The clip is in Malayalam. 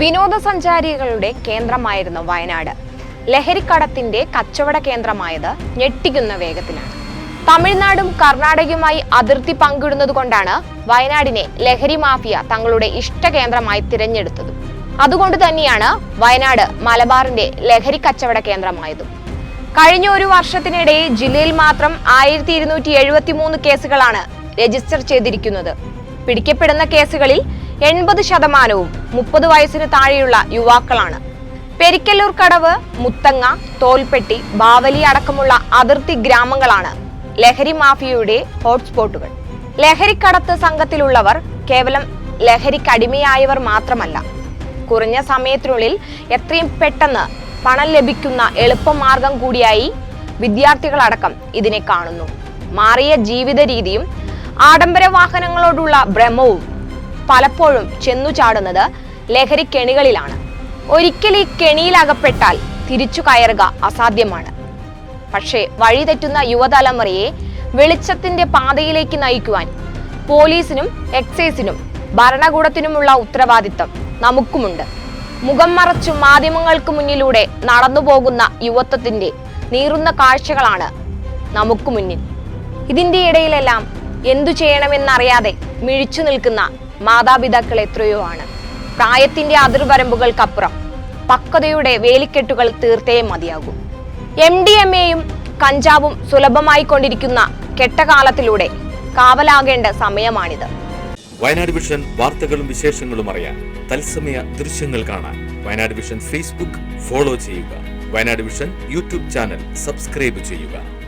വിനോദസഞ്ചാരികളുടെ കേന്ദ്രമായിരുന്നു വയനാട്. ലഹരിക്കടത്തിന്റെ കച്ചവട കേന്ദ്രമായത് ഞെട്ടിക്കുന്ന വേഗത്തിലാണ്. തമിഴ്നാടും കർണാടകയുമായി അതിർത്തി പങ്കിടുന്നത് കൊണ്ടാണ് വയനാടിനെ ലഹരി മാഫിയ തങ്ങളുടെ ഇഷ്ട കേന്ദ്രമായി തിരഞ്ഞെടുത്തത്. അതുകൊണ്ട് തന്നെയാണ് വയനാട് മലബാറിന്റെ ലഹരി കച്ചവട കേന്ദ്രമായതും. കഴിഞ്ഞ ഒരു വർഷത്തിനിടെ ജില്ലയിൽ മാത്രം ആയിരത്തി ഇരുന്നൂറ്റി എഴുപത്തി മൂന്ന് കേസുകളാണ് രജിസ്റ്റർ ചെയ്തിരിക്കുന്നത്. പിടിക്കപ്പെടുന്ന കേസുകളിൽ എൺപത് ശതമാനവും മുപ്പത് വയസ്സിന് താഴെയുള്ള യുവാക്കളാണ്. പെരിക്കല്ലൂർ കടവ് മുത്തങ്ങ തോൽപ്പെട്ടി ബാവലി അടക്കമുള്ള അതിർത്തി ഗ്രാമങ്ങളാണ് ലഹരി മാഫിയയുടെ ഹോട്ട്സ്പോട്ടുകൾ. ലഹരിക്കടത്ത് സംഘത്തിലുള്ളവർ കേവലം ലഹരിക്കടിമയായവർ മാത്രമല്ല. കുറഞ്ഞ സമയത്തിനുള്ളിൽ എത്രയും പെട്ടെന്ന് പണം ലഭിക്കുന്ന എളുപ്പമാർഗം കൂടിയായി വിദ്യാർത്ഥികളടക്കം ഇതിനെ കാണുന്നു. മാറിയ ജീവിത രീതിയും ആഡംബര വാഹനങ്ങളോടുള്ള ഭ്രമവും പലപ്പോഴും ചെന്നു ചാടുന്നത് ലഹരി കെണികളിലാണ്. ഒരിക്കൽ ഈ കെണിയിലകപ്പെട്ടാൽ തിരിച്ചു കയറുക അസാധ്യമാണ്. പക്ഷേ വഴിതെറ്റുന്ന യുവതലമുറയെ വെളിച്ചത്തിന്റെ പാതയിലേക്ക് നയിക്കുവാൻ പോലീസിനും എക്സൈസിനും ഭരണകൂടത്തിനുമുള്ള ഉത്തരവാദിത്തം നമുക്കുമുണ്ട്. മുഖം മറച്ചു മാധ്യമങ്ങൾക്ക് മുന്നിലൂടെ നടന്നുപോകുന്ന യുവത്വത്തിന്റെ നീറുന്ന കാഴ്ചകളാണ് നമുക്ക് മുന്നിൽ. ഇതിന്റെ ഇടയിലെല്ലാം എന്തു ചെയ്യണമെന്നറിയാതെ മിഴിച്ചു നിൽക്കുന്ന മാതാപിതാക്കൾ എത്രയോ ആണ്. പ്രായത്തിന്റെ അതിർവരമ്പുകൾക്കപ്പുറം പക്വതയുടെ വേലിക്കെട്ടുകൾ തീർത്തേ മതിയാകും. എം ഡി എം എയും കഞ്ചാവും സുലഭമായി കൊണ്ടിരിക്കുന്ന കെട്ടകാലത്തിലൂടെ കാവലാകേണ്ട സമയമാണിത്. വയനാട് വിഷൻ വാർത്തകളും വിശേഷങ്ങളും അറിയാൻ തത്സമയ ദൃശ്യങ്ങൾ കാണാൻ വയനാട് വിഷൻ ഫേസ്ബുക്ക് ഫോളോ ചെയ്യുക. Wayanad vision YouTube channel subscribe ചെയ്യുക.